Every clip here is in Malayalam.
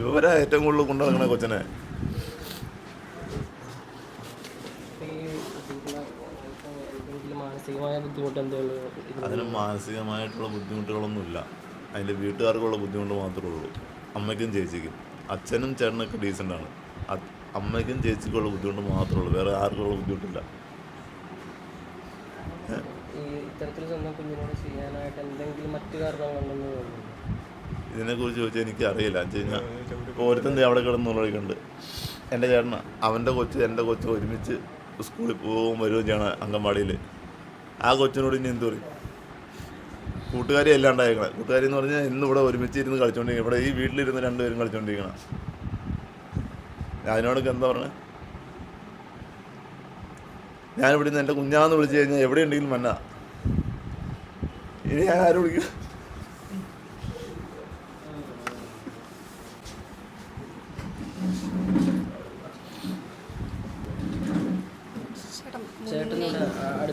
ഇവരാ ഏറ്റവും കൂടുതൽ കൊണ്ടു നടക്കണ കൊച്ചനെ അതിന് മാനസികമായിട്ടുള്ള ബുദ്ധിമുട്ടുകളൊന്നുമില്ല. അതിന്റെ വീട്ടുകാർക്കുള്ള ബുദ്ധിമുട്ട് മാത്രമേ ഉള്ളൂ. അമ്മയ്ക്കും ചേച്ചിക്കും. അച്ഛനും ചേട്ടനൊക്കെ ഡീസന്റാണ് അമ്മയ്ക്കും ചേച്ചിക്കുള്ള ബുദ്ധിമുട്ട് മാത്രമേ ഉള്ളൂ. വേറെ ആർക്കുള്ള ബുദ്ധിമുട്ടില്ല. ഇത്തരത്തിൽ സ്വന്തം കുഞ്ഞിനോട് ചെയ്യാനായിട്ട് എന്തെങ്കിലും മറ്റു കാരണങ്ങളുണ്ടെന്ന് തോന്നുന്നു ഇതിനെക്കുറിച്ച് ചോദിച്ചാൽ എനിക്ക് അറിയില്ല എന്ന് കഴിഞ്ഞാൽ ഇപ്പോൾ ഒരുത്തന്റെ അവിടെ കിടന്നുള്ളിക്കുണ്ട് എന്റെ ചേട്ടന അവന്റെ കൊച്ച് എന്റെ കൊച്ച് ഒരുമിച്ച് സ്കൂളിൽ പോകും വരികയും ചെയ്യണം അംഗൻവാടിയിൽ. ആ കൊച്ചിനോട് ഇനി എന്ത് പറയും? കൂട്ടുകാരി അല്ലാണ്ടായേക്കണം കൂട്ടുകാരി എന്ന് പറഞ്ഞാൽ ഇന്ന് ഇവിടെ ഒരുമിച്ച് ഇരുന്ന് കളിച്ചുകൊണ്ടിരിക്കണം ഇവിടെ ഈ വീട്ടിലിരുന്ന് രണ്ടുപേരും കളിച്ചുകൊണ്ടിരിക്കണം ഞാനോടൊക്കെ എന്താ പറഞ്ഞത് ഞാൻ ഇവിടെ നിന്ന് എന്റെ കുഞ്ഞാന്ന് വിളിച്ചു കഴിഞ്ഞാൽ എവിടെ ഉണ്ടെങ്കിലും മന്ന ഇനി ഞാൻ ആരും വിളിക്കും ചേട്ടനോട് അടുത്തുള്ളതാണ് അല്ല ഞാൻ അനിയനാണ്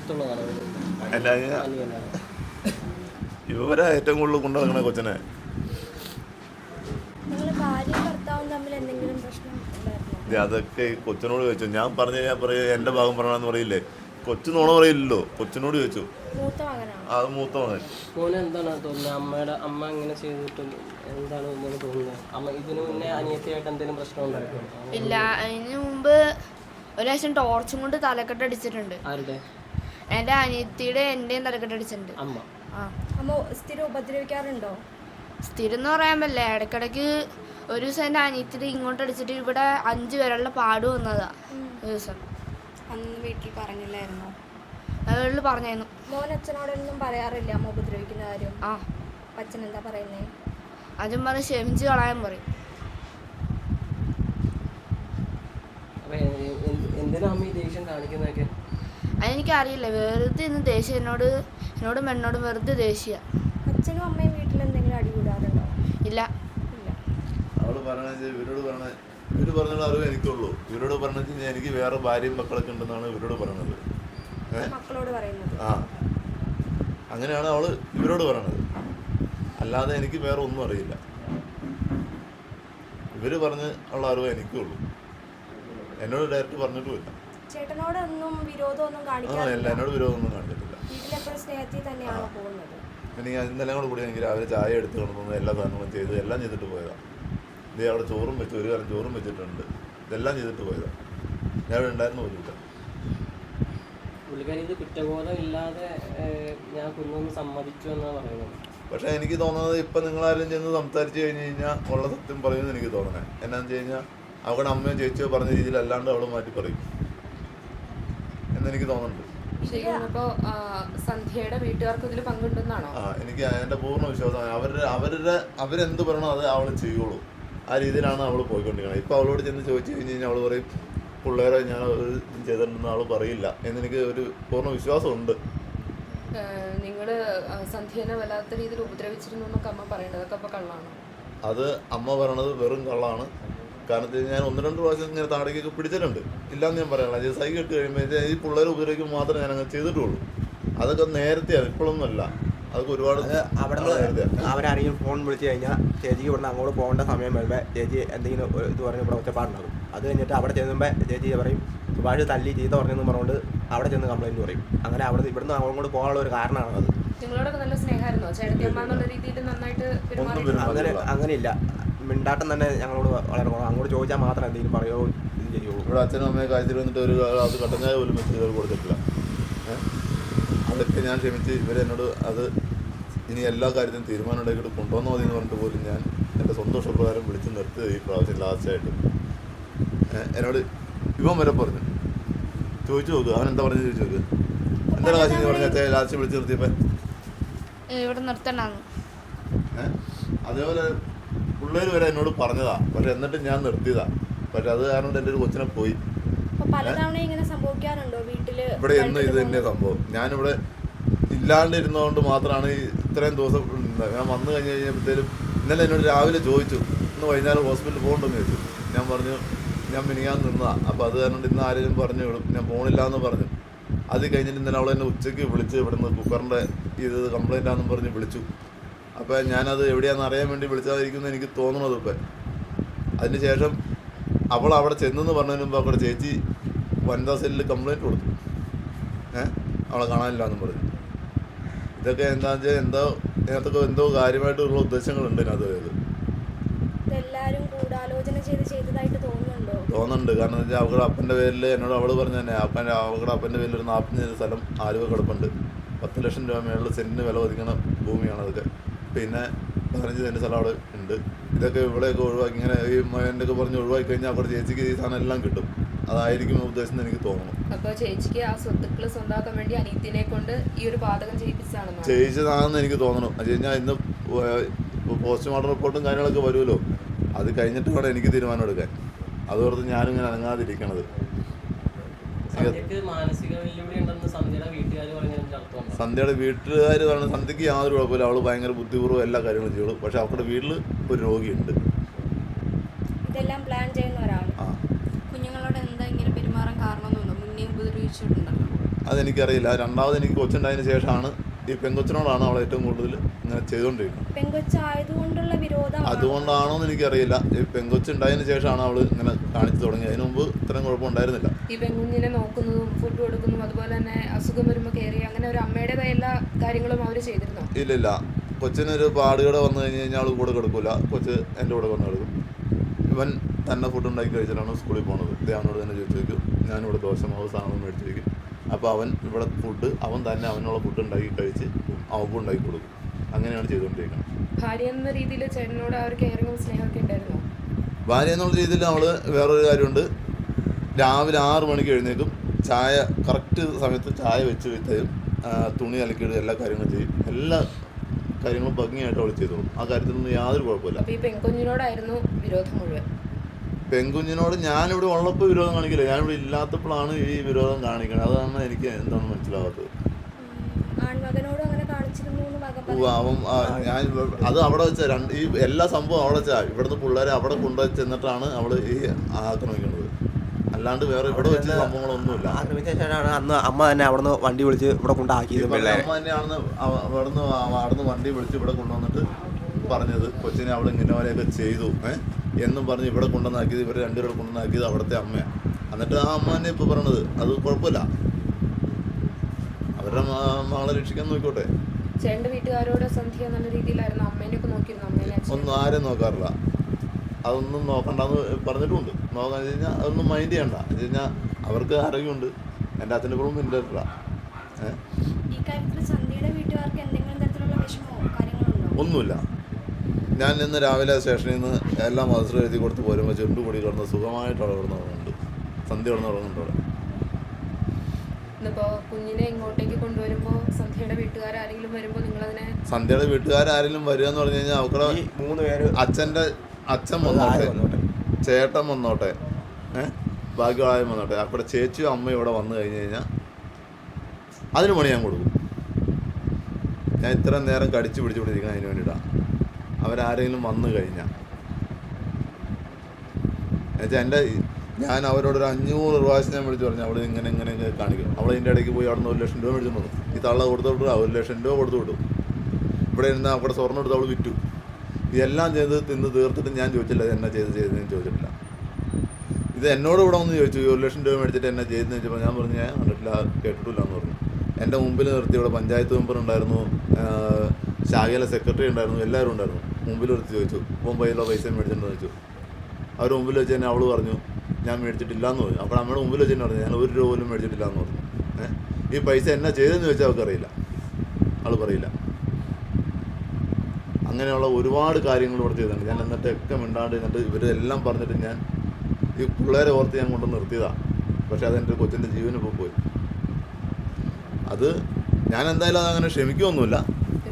ഇവരാ ഏറ്റവും കൂടുതൽ കൊണ്ടു നടക്കണ കൊച്ചനെ അതൊക്കെ കൊച്ചിനോട് ചോദിച്ചു. ഞാൻ പറഞ്ഞു ഞാൻ പറയും എന്റെ ഭാഗം പറയണമെന്ന് പറയില്ലേ? കൊച്ചു നോണ പറയില്ലല്ലോ. കൊച്ചിനോട് ചോദിച്ചു. അത് മൂത്ത മകൻ. മോന് എന്താണ് തോന്നുന്നത്? അമ്മയുടെ അമ്മ ഇങ്ങനെ ചെയ്തിട്ട് എന്താണ് മോന് തോന്നുന്നത്? അമ്മ ഇതിനു മുന്നേ അനിയത്തിയായിട്ട് എന്തെങ്കിലും പ്രശ്നം ഉണ്ടായിരുന്നു? ഇല്ല അതിന് മുമ്പ് ഒരു പ്രാവശ്യം ടോർച്ചും കൊണ്ട് തലക്കെട്ട് അടിച്ചിട്ടുണ്ട്. ആരുടെ? എന്റെ അനിയത്തിയുടെ എന്റെയും തലക്കെട്ട് അടിച്ചിട്ടുണ്ട്. അമ്മ. ആ. അമ്മ സ്ഥിരം ഉപദ്രവിക്കാറുണ്ടോ? സ്ഥിരം എന്ന് പറയാൻ പറ്റില്ല. ഇടയ്ക്കിടയ്ക്ക് ഒരു ദിവസം എന്റെ അനിയത്തിയുടെ ഇങ്ങോട്ട് അടിച്ചിട്ട് ഇവിടെ അഞ്ച് പേരുള്ള പാട് വന്നതാ. ഒരു ദിവസം. അന്ന് വീട്ടിൽ പറഞ്ഞില്ലായിരുന്നോ? അവളിൽ പറഞ്ഞായിരുന്നു മോൻ അച്ഛനോടൊന്നും പറയാറില്ല അമ്മ ഉപദ്രവിക്കുന്ന കാര്യം. ആ. അച്ഛൻ എന്താ പറയുന്നേ? അതും പറഞ്ഞ് ക്ഷമിച്ച് കളയാൻ പറയും. എന്തിനാ അമ്മ ഈ ദേഷ്യം കാണിക്കുന്നതൊക്കെ? അതെനിക്കറിയില്ല. വെറുതെ ഇന്ന് ദേഷ്യം എന്നോട് എന്നോടും എന്നോടും വെറുതെ ദേഷ്യ. അച്ഛനും അമ്മയും വീട്ടിൽ എന്തെങ്കിലും അടി കൂടാറുണ്ടോ? ഇല്ല. അവൾ പറയണത് ഇവരോട് പറഞ്ഞ ഇവർ പറഞ്ഞുള്ള അറിവ് എനിക്കുള്ളൂ. ഇവരോട് പറഞ്ഞത് എനിക്ക് വേറെ ഭാര്യയും മക്കളൊക്കെ ഉണ്ടെന്നാണ് ഇവരോട് പറഞ്ഞത് മക്കളോട് പറയുന്നത്. ആ. അങ്ങനെയാണ് അവൾ ഇവരോട് പറഞ്ഞത് അല്ലാതെ എനിക്ക് വേറെ ഒന്നും അറിയില്ല. ഇവർ പറഞ്ഞ് ഉള്ള അറിവ് എനിക്കുള്ളൂ. എന്നോട് ഡയറക്റ്റ് പറഞ്ഞിട്ടുമില്ല. ചേട്ടനോടൊന്നും വിരോധമൊന്നും കാണിക്കാറില്ല. ഇല്ല എന്നോട് വിരോധമൊന്നും കാണിച്ചിട്ടില്ല വീട്ടിലെപ്പോഴും സ്നേഹത്തിൽ തന്നെയാണോ പോകുന്നത്? പിന്നെ ഞാൻ ഇന്നലെ കൂടെ കൂടി എനിക്ക് രാവിലെ ചായ എടുത്ത് കൊണ്ടുവന്ന് എല്ലാ സാധനങ്ങളും ചെയ്ത് എല്ലാം ചെയ്തിട്ട് പോയതാണ് ഇത് അവിടെ ചോറും വെച്ച് ഒരു കാലം ചോറും വെച്ചിട്ടുണ്ട്. ഇതെല്ലാം ചെയ്തിട്ട് പോയതാണ് ഞാൻ അവിടെ ഉണ്ടായിരുന്നു പോലില്ല പുള്ളിക്കാരി ഇത് കുറ്റബോധം ഇല്ലാതെ ഞാൻ സമ്മതിച്ചു എന്നാണ് പറയുന്നത്. പക്ഷേ എനിക്ക് തോന്നുന്നത് ഇപ്പം നിങ്ങളാരും ചെന്ന് സംസാരിച്ച് കഴിഞ്ഞു കഴിഞ്ഞാൽ ഉള്ള സത്യം പറയുമെന്ന് എനിക്ക് തോന്നണേ. എന്നാന്ന് വെച്ച് കഴിഞ്ഞാൽ അവളുടെ അമ്മയും ചേച്ചിയോ പറഞ്ഞ രീതിയിൽ അല്ലാണ്ട് അവൾ മാറ്റി പറയും. എന്നെനിക്ക് തോന്നുന്നുണ്ട്. ശരിക്കും ഇപ്പോ സന്ധ്യയുടെ വീട്ടുകാർക്ക് ഇതിൽ പങ്കുണ്ടെന്നാണോ? എനിക്ക് എന്റെ പൂർണ വിശ്വാസമാണ് അവരുടെ അവരുടെ അവരെന്ത് പറയണോ അത് അവൾ ചെയ്യുള്ളൂ. ആ രീതിയിലാണ് അവൾ പോയിക്കൊണ്ടിരിക്കുന്നത് ഇപ്പൊ അവളോട് ചെന്ന് ചോദിച്ചു കഴിഞ്ഞ് കഴിഞ്ഞാൽ അവൾ പറയും പിള്ളേരെ ഞാൻ ചെയ്തിട്ടുണ്ടെന്ന് അവൾ പറയില്ല. എന്നെനിക്ക് ഒരു പൂർണ വിശ്വാസമുണ്ട്. നിങ്ങൾ സന്ധ്യനെ വല്ലാത്ത രീതിയിൽ ഉപദ്രവിച്ചിരുന്നു എന്നൊക്കെ അമ്മ പറയേണ്ടത് അതൊക്കെ അപ്പൊ കള്ളാണോ? അത് അമ്മ പറയണത് വെറും കള്ളാണ്. കാരണം വെച്ച് ഞാൻ ഒന്ന് രണ്ട് പ്രാവശ്യം ഇങ്ങനെ താടകയൊക്കെ പിടിച്ചിട്ടുണ്ട്. ഇല്ലാന്ന് ഞാൻ പറയണം ഇത് സൈ കെട്ട് കഴിയുമ്പോൾ ഈ പിള്ളേരെ ഉപയോഗിക്കുമ്പോൾ മാത്രമേ ഞാൻ അങ്ങനെ ചെയ്തിട്ടുള്ളൂ. അതൊക്കെ നേരത്തെയാണ്. ഇപ്പോഴൊന്നുമല്ല. അതൊക്കെ ഒരുപാട് അവിടെ അവരാരെങ്കിലും ഫോൺ വിളിച്ചു കഴിഞ്ഞാൽ ചേച്ചിക്ക് ഇവിടെ അങ്ങോട്ട് പോകേണ്ട സമയം വരുമ്പോൾ ചേച്ചി എന്തെങ്കിലും ഇത് പറഞ്ഞ് ഇവിടെ ഒറ്റപ്പാടുണ്ടാകും അത് കഴിഞ്ഞിട്ട് അവിടെ ചെന്നുമ്പോൾ ചേച്ചി പറയും സുഭാഷ് തല്ലി ചീത്ത പറഞ്ഞെന്ന് പറഞ്ഞുകൊണ്ട് അവിടെ ചെന്ന് കംപ്ലൈന്റ് പറയും. അങ്ങനെ അവിടെ ഇവിടുന്ന് അങ്ങോട്ട് പോകാനുള്ള ഒരു കാരണമാണ് അത് നിങ്ങളോടൊക്കെ നല്ല സ്നേഹമായിരുന്നോ. ചേട്ടത്തിയമ്മ എന്നുള്ള രീതിയിൽ നന്നായിട്ട് പെരുമാറി അങ്ങനെ. അങ്ങനെയില്ല. മിണ്ടാട്ടം തന്നെ ഞങ്ങളോട് വളരെ കുറവാണ് അങ്ങോട്ട് ചോദിച്ചാൽ മാത്രം എന്തെങ്കിലും പറയോ ഇത് ചെയ്യുള്ളൂ ഇവിടെ അച്ഛനും അമ്മയും കാര്യത്തിൽ വന്നിട്ട് ഒരു അത് കട്ടഞ്ഞ പോലും വെച്ച് കൊടുത്തിട്ടില്ല. അതൊക്കെ ഞാൻ ക്ഷമിച്ച് ഇവരെന്നോട് അത് ഇനി എല്ലാ കാര്യത്തിനും തീരുമാനം ഉണ്ടാക്കിയിട്ട് കൊണ്ടുവന്നോ മതി എന്ന് പറഞ്ഞിട്ട് പോലും ഞാൻ എന്റെ സന്തോഷപ്രകാരം വിളിച്ച് നിർത്തിയത് ഈ പ്രാവശ്യം ലാസ്റ്റായിട്ട് എന്നോട് ഇവൻ വരെ പറഞ്ഞു. ചോദിച്ചു നോക്ക്. അവൻ എന്താ പറഞ്ഞു ചോദിച്ചു നോക്ക്. എന്താ കാശി പറഞ്ഞ അച്ഛൻ ലാസ്റ്റ് വിളിച്ച് നിർത്തിയപ്പോൾ ഇവിടെ നിർത്തണ്ടെന്ന്. അതേപോലെ പിള്ളേർ വരെ എന്നോട് പറഞ്ഞതാ. പക്ഷെ എന്നിട്ട് ഞാൻ നിർത്തിയതാ. പക്ഷെ അത് കാരണം എന്റെ ഒരു കൊച്ചിനെ പോയി. ഇവിടെ എന്ന് ഇത് തന്നെ സംഭവം. ഞാനിവിടെ ഇല്ലാണ്ട് ഇരുന്നതുകൊണ്ട് മാത്രമാണ് ഈ ഇത്രയും ദിവസം ഞാൻ വന്നു കഴിഞ്ഞ് കഴിഞ്ഞപ്പോഴത്തേലും ഇന്നലെ എന്നോട് രാവിലെ ചോദിച്ചു ഇന്ന് വൈകുന്നേരം ഹോസ്പിറ്റലിൽ പോകണ്ടെന്ന് ചോദിച്ചു. ഞാൻ പറഞ്ഞു ഞാൻ മിനിങ്ങാൻ നിന്നതാ. അപ്പോൾ അത് കാരണം ഇന്ന് ആരെങ്കിലും പറഞ്ഞു വിടും. ഞാൻ പോണില്ല എന്ന് പറഞ്ഞു. അത് കഴിഞ്ഞിട്ട് ഇന്നലെ അവളെന്നെ ഉച്ചയ്ക്ക് വിളിച്ച് ഇവിടുന്ന് കുക്കറിന്റെ ഇത് കംപ്ലൈന്റ് ആണെന്ന് പറഞ്ഞ് വിളിച്ചു. അപ്പോൾ ഞാനത് എവിടെയാന്ന് അറിയാൻ വേണ്ടി വിളിച്ചതായിരിക്കും എന്ന് എനിക്ക് തോന്നണത് ഇപ്പം. അതിനുശേഷം അവൾ അവിടെ ചെന്നെന്ന് പറഞ്ഞതിന് മുമ്പ് അവിടെ ചേച്ചി വനിതാ സെല്ലിൽ കംപ്ലൈന്റ് കൊടുത്തു. ഏഹ് അവളെ കാണാനില്ല എന്നും പറഞ്ഞു. ഇതൊക്കെ എന്താണെന്ന് വെച്ചാൽ എന്തോ ഇതിനകത്തൊക്കെ എന്തോ കാര്യമായിട്ടുള്ള ഉദ്ദേശങ്ങളുണ്ട് ഇതിനകത്ത്. ഇത് തോന്നുന്നുണ്ടോ? കാരണം വെച്ചാൽ അവളുടെ അപ്പന്റെ പേരിൽ എന്നോട് അവൾ പറഞ്ഞു തന്നെ അപ്പന്റെ അവളുടെ അപ്പന്റെ പേരിൽ ഒരു നാൽപ്പത്തഞ്ച് സ്ഥലം ആലുവ കിടപ്പുണ്ട്. പത്ത് ലക്ഷം രൂപ മേളിൽ സെന്റിന് വില ഒതുക്കണ ഭൂമിയാണ് അതൊക്കെ. പിന്നെ പതിനഞ്ച് സെന്റ് സ്ഥലം അവിടെ ഉണ്ട്. ഇതൊക്കെ ഇവിടെയൊക്കെ ഒഴിവാക്കി ഇങ്ങനെ ഈ എന്റെ ഒക്കെ പറഞ്ഞ് ഒഴിവാക്കി കഴിഞ്ഞാൽ അവിടെ ചേച്ചിക്ക് ഈ സാധനം എല്ലാം കിട്ടും. അതായിരിക്കും ഉദ്ദേശം എനിക്ക് തോന്നുന്നു അപ്പോൾ ചേച്ചിക്ക് ആ സ്വത്തുക്കൾ സ്വന്തമാക്കാൻ വേണ്ടി കൊണ്ട് ഈ ഒരു പാതകം ചെയ്യിച്ചതാണെന്ന് എനിക്ക് തോന്നണം അത് കഴിഞ്ഞാൽ ഇന്ന് പോസ്റ്റ്മോർട്ടം റിപ്പോർട്ടും കാര്യങ്ങളൊക്കെ വരുമല്ലോ. അത് കഴിഞ്ഞിട്ട് വേണം എനിക്ക് തീരുമാനം എടുക്കാൻ. അതോർത്ത് ഞാനിങ്ങനെ അനങ്ങാതിരിക്കണത്. സന്ധ്യയുടെ വീട്ടുകാർ പറഞ്ഞ സന്ധ്യക്ക് യാതൊരു കുഴപ്പമില്ല. അവൾ ഭയങ്കര ബുദ്ധിപൂർവം എല്ലാ കാര്യങ്ങളും ചെയ്യുള്ളൂ പക്ഷെ അവരുടെ വീട്ടിൽ ഒരു രോഗിയുണ്ട്. ഇതെല്ലാം പ്ലാൻ കുഞ്ഞുങ്ങളോട് എന്താ ഇങ്ങനെ പെരുമാറാൻ കാരണം മുന്നേ ഉപദ്രവിച്ചിട്ടുണ്ടല്ലോ. അതെനിക്കറിയില്ല. രണ്ടാമത് എനിക്ക് കൊച്ചുണ്ടായതിനു ശേഷമാണ് ഈ പെങ്കൊച്ചിനോടാണ് അവൾ ഏറ്റവും കൂടുതൽ ഇങ്ങനെ ചെയ്തുകൊണ്ടിരിക്കുന്നത്. പെങ്കൊച്ചായതുകൊണ്ടുള്ള വിരോധം അതുകൊണ്ടാണോ എന്ന് എനിക്കറിയില്ല. ഈ പെങ്കൊച്ചുണ്ടായതിനു ശേഷമാണ് അവൾ ഇങ്ങനെ കാണിച്ചു തുടങ്ങിയത്. അതിന് മുമ്പ് ഇത്രയും കുഴപ്പമുണ്ടായിരുന്നില്ല ഈ പെങ്കുഞ്ഞിനെ നോക്കുന്നതും ഫുഡ് കൊടുക്കുന്നതും അതുപോലെ തന്നെ അസുഖം വരുമ്പോൾ കയറി അങ്ങനെ ഒരു അമ്മയുടേതായ എല്ലാ കാര്യങ്ങളും അവർ ചെയ്തിരുന്നു? ഇല്ലില്ല കൊച്ചിനൊരു പാടുകട വന്നു കഴിഞ്ഞ് കഴിഞ്ഞാൽ അവൾ കൂടെ കിടക്കൂല. കൊച്ച് എന്റെ കൂടെ വന്ന് കിടക്കും. ഇവൻ തന്നെ ഫുഡ് ഉണ്ടാക്കി കഴിച്ചിട്ടാണ് സ്കൂളിൽ പോകുന്നത് അവനോട് തന്നെ ചോദിച്ചു വയ്ക്കും ഞാനിവിടെ ദോശമാവ് സാധനം മേടിച്ചിരിക്കും വയ്ക്കും അപ്പോൾ അവൻ ഇവിടെ ഫുഡ് അവൻ തന്നെ അവനുള്ള ഫുഡ് ഉണ്ടാക്കി കഴിച്ച് അവൾക്കും ഉണ്ടാക്കി കൊടുക്കും. അങ്ങനെയാണ് ചെയ്തുകൊണ്ടിരിക്കുന്നത്. ഭാര്യ എന്ന രീതിയിൽ ചേട്ടനോട് ആ ഒരു കെയറിങ്ങും സ്നേഹമൊക്കെ ഉണ്ടായിരുന്നു? ഭാര്യ എന്നുള്ള രീതിയിൽ അവൾ വേറൊരു കാര്യമുണ്ട്. രാവിലെ ആറ് മണിക്ക് എഴുന്നേക്കും ചായ കറക്റ്റ് സമയത്ത് ചായ വെച്ച് തരും തുണി അലക്കിയിടുക എല്ലാ കാര്യങ്ങളും ചെയ്യും. എല്ലാ കാര്യങ്ങളും ഭംഗിയായിട്ട് അവൾ ചെയ്തോളും. ആ കാര്യത്തിലൊന്നും യാതൊരു കുഴപ്പമില്ല. ഈ പെൺകുഞ്ഞിനോടായിരുന്നു വിരോധം മുഴുവൻ? പെൺകുഞ്ഞിനോട് ഞാനിവിടെ ഉള്ളപ്പോൾ വിരോധം കാണിക്കില്ല. ഞാനിവിടെ ഇല്ലാത്തപ്പോഴാണ് ഈ വിരോധം കാണിക്കുന്നത് അതാണ് എനിക്ക് എന്താണ് മനസ്സിലാവാത്തത്. അവൻ ഞാൻ അത് അവിടെ വെച്ച രണ്ട് ഈ എല്ലാ സംഭവം അവിടെ വെച്ചാ ഇവിടുന്ന് പിള്ളേരെ അവിടെ കൊണ്ടുവച്ച് ചെന്നിട്ടാണ് അവൾ ഈ ആക്രമിക്കുന്നത്. അല്ലാണ്ട് വേറെ ഇവിടെ വെച്ച സംഭവങ്ങളൊന്നുമില്ല. ആക്രമിച്ചാണ് അന്ന് അമ്മ തന്നെ അവിടുന്ന് വണ്ടി വിളിച്ച് ഇവിടെ കൊണ്ടാക്കിയത്. അമ്മ തന്നെയാണ് അവ- അവിടുന്ന് അവ- അവിടുന്ന് വണ്ടി വിളിച്ച് ഇവിടെ കൊണ്ടുവന്നിട്ട് പറഞ്ഞത്. കൊച്ചിനെ അവിടെ ഇങ്ങനെ പോലെയൊക്കെ ചെയ്തു. ഏഹ് എന്നും പറഞ്ഞ് ഇവിടെ കൊണ്ടുവന്നാക്കിയത് ഇവരെ രണ്ടുപേരെ കൊണ്ടുവന്നാക്കിയത് അവിടുത്തെ അമ്മയാണ് എന്നിട്ട് ആ അമ്മ തന്നെ ഇപ്പോൾ പറയണത്. അത് കുഴപ്പമില്ല. അവരുടെ മകളെ രക്ഷിക്കാൻ നോക്കോട്ടെ ചേട്ടന്റെ വീട്ടുകാരോട് സന്ധ്യ നല്ല രീതിയിലായിരുന്നു. അമ്മേനെയൊക്കെ നോക്കിയിരുന്നു. അമ്മേനെ ഒന്നും ആരും നോക്കാറില്ല. അതൊന്നും നോക്കണ്ടെന്ന് പറഞ്ഞിട്ടുണ്ട്. നോക്കാൻ കഴിഞ്ഞാൽ അതൊന്നും മൈൻഡ് ചെയ്യണ്ട. എന്ന് കഴിഞ്ഞാൽ അവർക്ക് ആരോഗ്യമുണ്ട്. എന്റെ അച്ഛന്റെ കുടുംബം ഇല്ല ഏഹ് ഈ കാര്യത്തിൽ സന്ധ്യയുടെ വീട്ടുകാർക്ക് എന്തെങ്കിലും തരത്തിലുള്ള വിഷമമോ കാര്യങ്ങളുണ്ടോ ഒന്നുമില്ല. ഞാൻ ഇന്ന് രാവിലെ സ്റ്റേഷനിൽ നിന്ന് എല്ലാം മത്സരം എഴുതി കൊടുത്ത് പോരുമ്പോൾ ചുരുണ്ട് കൂടി കിടന്ന് സുഖമായിട്ട് അവിടെ കിടന്ന് ഉറങ്ങുന്നുണ്ട്. സന്ധ്യ കിടന്ന് ഉറങ്ങുന്നുണ്ട് അവിടെ. ഇന്നിപ്പോൾ കുഞ്ഞിനെ ഇങ്ങോട്ടേക്ക് കൊണ്ടുവരുമ്പോൾ സന്ധ്യയുടെ വീട്ടുകാരും ആരെങ്കിലും വരുമ്പോൾ നിങ്ങളതിനെ സന്ധ്യയുടെ വീട്ടുകാരാരെങ്കിലും വരിക എന്ന് പറഞ്ഞു കഴിഞ്ഞാൽ അവക്കടെ മൂന്ന് പേര് അച്ഛന്റെ അച്ഛൻ വന്നോട്ടെ. ചേട്ടൻ വന്നോട്ടെ. ഏഹ് ഭാഗ്യവായം വന്നോട്ടെ. അവിടെ ചേച്ചിയും അമ്മയും ഇവിടെ വന്നു കഴിഞ്ഞ് കഴിഞ്ഞാൽ അതിന് പണി ഞാൻ കൊടുക്കും. ഞാൻ ഇത്രയും നേരം കടിച്ചു പിടിച്ചു പിടിച്ചിരിക്കണം അതിന് വേണ്ടിയിട്ടാണ് അവരാരെങ്കിലും വന്നു കഴിഞ്ഞാൽ എന്നുവെച്ചാൽ എന്റെ ഞാൻ അവരോട് ഒരു അഞ്ഞൂറ് പ്രാവശ്യം ഞാൻ വിളിച്ചു പറഞ്ഞു അവൾ ഇങ്ങനെ ഇങ്ങനെ ഇങ്ങനെ കാണിക്കും അവൾ ഇതിന്റെ ഇടയ്ക്ക് പോയി അവിടെ നിന്ന് ഒരു ലക്ഷം രൂപ മേടിച്ചു വന്നു. ഈ തള്ള കൊടുത്തു വിട്ടു ഒരു ലക്ഷം രൂപ കൊടുത്തു വിട്ടു. ഇവിടെ ഇരുന്ന് അവിടെ സ്വർണം എടുത്ത് അവൾ വിറ്റു. ഇതെല്ലാം ചെയ്ത് തിന്ന് തീർത്തിട്ട് ഞാൻ ചോദിച്ചില്ല എന്നാ ചെയ്ത് ചെയ്തതെന്ന് ചോദിച്ചിട്ടില്ല. ഇത് എന്നോട് ഇവിടെ ഒന്ന് ചോദിച്ചു ഒരു ലക്ഷം രൂപ മേടിച്ചിട്ട് എന്നാ ചെയ്തെന്ന് ചോദിച്ചപ്പോൾ ഞാൻ പറഞ്ഞു ഞാൻ കണ്ടിട്ടില്ല കേട്ടിട്ടില്ല എന്ന് പറഞ്ഞു. എന്റെ മുമ്പിൽ നിർത്തി ഇവിടെ പഞ്ചായത്ത് മെമ്പർ ഉണ്ടായിരുന്നു ശാഖയിലെ സെക്രട്ടറി ഉണ്ടായിരുന്നു എല്ലാവരും ഉണ്ടായിരുന്നു. മുമ്പിൽ എടുത്ത് ചോദിച്ചു മുംബൈയിലോ പൈസ മേടിച്ചിട്ടുണ്ടോ? ചോദിച്ചു. അവർ മുമ്പിൽ വെച്ച് തന്നെ അവൾ പറഞ്ഞു ഞാൻ മേടിച്ചിട്ടില്ല എന്ന് പറഞ്ഞു. അപ്പോൾ അമ്മയുടെ മുമ്പിൽ വെച്ച് തന്നെ പറഞ്ഞു ഞാൻ ഒരു രൂപ പോലും മേടിച്ചിട്ടില്ല എന്ന് പറഞ്ഞു. ഏഹ്? ഈ പൈസ എന്നാ ചെയ്തതെന്ന് ചോദിച്ചാൽ അവൾക്കറിയില്ല. ആൾ പറയില്ല. അങ്ങനെയുള്ള ഒരുപാട് കാര്യങ്ങൾ ഇവിടെ ചെയ്തിട്ടുണ്ട്. ഞാൻ എന്നിട്ടൊക്കെ മിണ്ടാണ്ട് എന്നിട്ട് ഇവരെല്ലാം പറഞ്ഞിട്ട് ഞാൻ ഈ പിള്ളേരെ ഓർത്ത് ഞാൻ കൊണ്ട് നിർത്തിയതാണ് പക്ഷേ അതെന്റെ കൊച്ചിന്റെ ജീവന് ഇപ്പോൾ പോയി. അത് ഞാൻ എന്തായാലും അതങ്ങനെ ക്ഷമിക്കുമൊന്നുമില്ല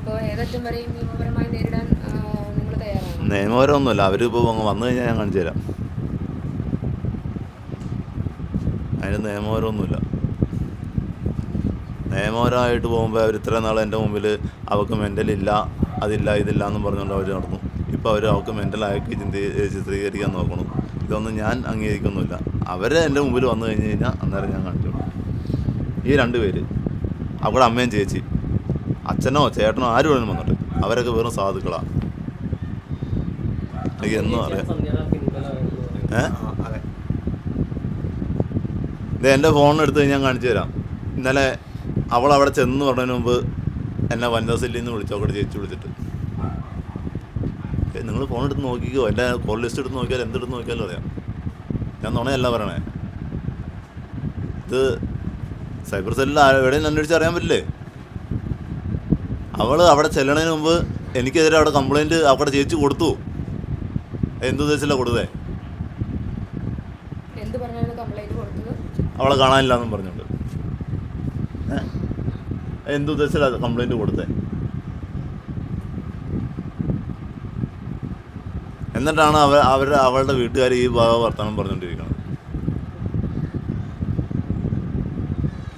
ഇപ്പോൾ ഏതറ്റം വരെയും തയ്യാറാണ്. നിയമപരമൊന്നുമില്ല അങ്ങ് വന്നു കഴിഞ്ഞാൽ ഞാൻ കാണിച്ചു തരാം. അതിന് നിയമപരമൊന്നുമില്ല. നിയമപരമായിട്ട് പോകുമ്പോൾ അവർ ഇത്ര നാൾ എന്റെ മുമ്പിൽ അവൾക്ക് മെന്റലില്ല അതില്ല ഇതില്ല എന്നും പറഞ്ഞുകൊണ്ട് അവർ നടന്നു. ഇപ്പോൾ അവർ അവൾക്ക് മെന്റലാക്കി ചിന്തി ചിത്രീകരിക്കാൻ നോക്കണം. ഇതൊന്നും ഞാൻ അംഗീകരിക്കുന്നില്ല അവർ എന്റെ മുമ്പിൽ വന്നു കഴിഞ്ഞ് കഴിഞ്ഞാൽ അന്നേരം ഞാൻ കാണിച്ചു ഈ രണ്ട് പേര് അവിടെ അമ്മയും ചേച്ചി. അച്ഛനോ ചേട്ടനോ ആരും വേണം വന്നിട്ട് അവരൊക്കെ വെറും സാധുക്കളാണ് എനിക്ക് എന്നും അറിയാം. ഏ? ഇത് എന്റെ ഫോണിനെടുത്ത് ഞാൻ കാണിച്ചു തരാം. ഇന്നലെ അവൾ അവിടെ ചെന്ന് പറഞ്ഞതിന് മുമ്പ് എന്നെ വനിതാ സെല്ലിൽ നിന്ന് വിളിച്ചു അവിടെ ചേച്ചി വിളിച്ചിട്ട്. നിങ്ങൾ ഫോൺ എടുത്ത് നോക്കിക്കോ. എന്റെ കോൾ ലിസ്റ്റ് എടുത്ത് നോക്കിയാൽ എന്തെടുത്ത് നോക്കിയാലും അറിയാം. ഞാൻ നുണയല്ല പറയണേ. ഇത് സൈബർ സെല്ലിൽ എവിടെയും അന്വേഷിച്ച് അറിയാൻ പറ്റില്ലേ? അവൾ അവിടെ ചെല്ലണതിന് മുമ്പ് എനിക്കെതിരെ അവിടെ കംപ്ലൈന്റ് അവിടെ ചേച്ചി കൊടുത്തു. എന്തുദ്ദേശിച്ചില്ല കൊടുത്തേ? കംപ്ലൈന്റ് അവളെ കാണാനില്ല എന്നും പറഞ്ഞുകൊണ്ട്. ഏ? എന്ത് ഉദ്ദേശിച്ചാണ് കംപ്ലൈന്റ് കൊടുത്തേ? എന്നിട്ടാണ് അവ അവരുടെ അവളുടെ വീട്ടുകാർ ഈ ഭാഗം വർത്തമാനം പറഞ്ഞുകൊണ്ടിരിക്കുന്നത്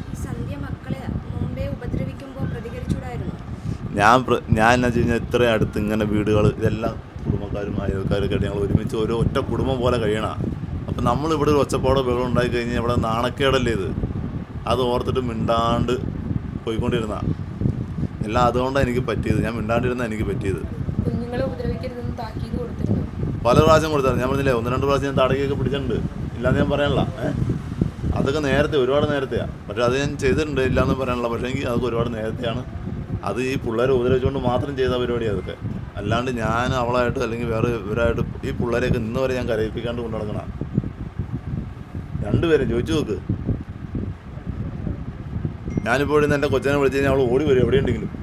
ഈ സന്ധ്യ മക്കളെ മുമ്പേ ഉപദ്രവിക്കുമ്പോൾ പ്രതികരിച്ചൂടായിരുന്നു ഞാൻ ഞാൻ എന്നാ വെച്ച് കഴിഞ്ഞാൽ ഇത്രയും അടുത്ത് ഇങ്ങനെ വീടുകൾ ഇതെല്ലാം കുടുംബക്കാരും അയൽക്കാരൊക്കെ ആയിട്ട് ഞങ്ങൾ ഒരുമിച്ച് ഒരു ഒറ്റ കുടുംബം പോലെ കഴിയണ. അപ്പം നമ്മളിവിടെ ഒരു ഒച്ചപ്പാടോ ബഹളം ഉണ്ടായി കഴിഞ്ഞാൽ ഇവിടെ നാണക്കേടല്ലേ ഇത്? അത് ഓർത്തിട്ട് മിണ്ടാണ്ട് പോയിക്കൊണ്ടിരുന്ന. എല്ലാം അതുകൊണ്ടാണ് എനിക്ക് പറ്റിയത്. ഞാൻ മിണ്ടാണ്ടിരുന്ന എനിക്ക് പറ്റിയത്. പല പ്രാവശ്യം കൊടുത്താണ് ഞാൻ പറഞ്ഞില്ലേ ഒന്ന് രണ്ട് പ്രാവശ്യം ഞാൻ തടയൊക്കെ പിടിച്ചിട്ടുണ്ട്. ഇല്ലാന്ന് ഞാൻ പറയാനില്ല. അതൊക്കെ നേരത്തെ ഒരുപാട് നേരത്തെയാണ് പക്ഷെ അത് ഞാൻ ചെയ്തിട്ടുണ്ട് ഇല്ലാന്ന് പറയാനില്ല. പക്ഷേ എനിക്ക് അതൊക്കെ ഒരുപാട് നേരത്തെയാണ് അത് ഈ പിള്ളേരെ ഉപദ്രവിച്ചുകൊണ്ട് മാത്രം ചെയ്ത പരിപാടിയാണ് അതൊക്കെ. അല്ലാണ്ട് ഞാൻ അവളായിട്ട് അല്ലെങ്കിൽ വേറെ ഇവരായിട്ട് ഈ പിള്ളേരെയൊക്കെ ഇന്ന് വരെ ഞാൻ കരയിപ്പിക്കാണ്ട് കൊണ്ടു നടക്കണ. രണ്ടുപേരും ചോദിച്ചു നോക്ക്. ഞാനിപ്പോഴും എന്റെ കൊച്ചനെ വിളിച്ചു കഴിഞ്ഞാൽ അവൾ ഓടി വരും. എവിടെയുണ്ടെങ്കിലും.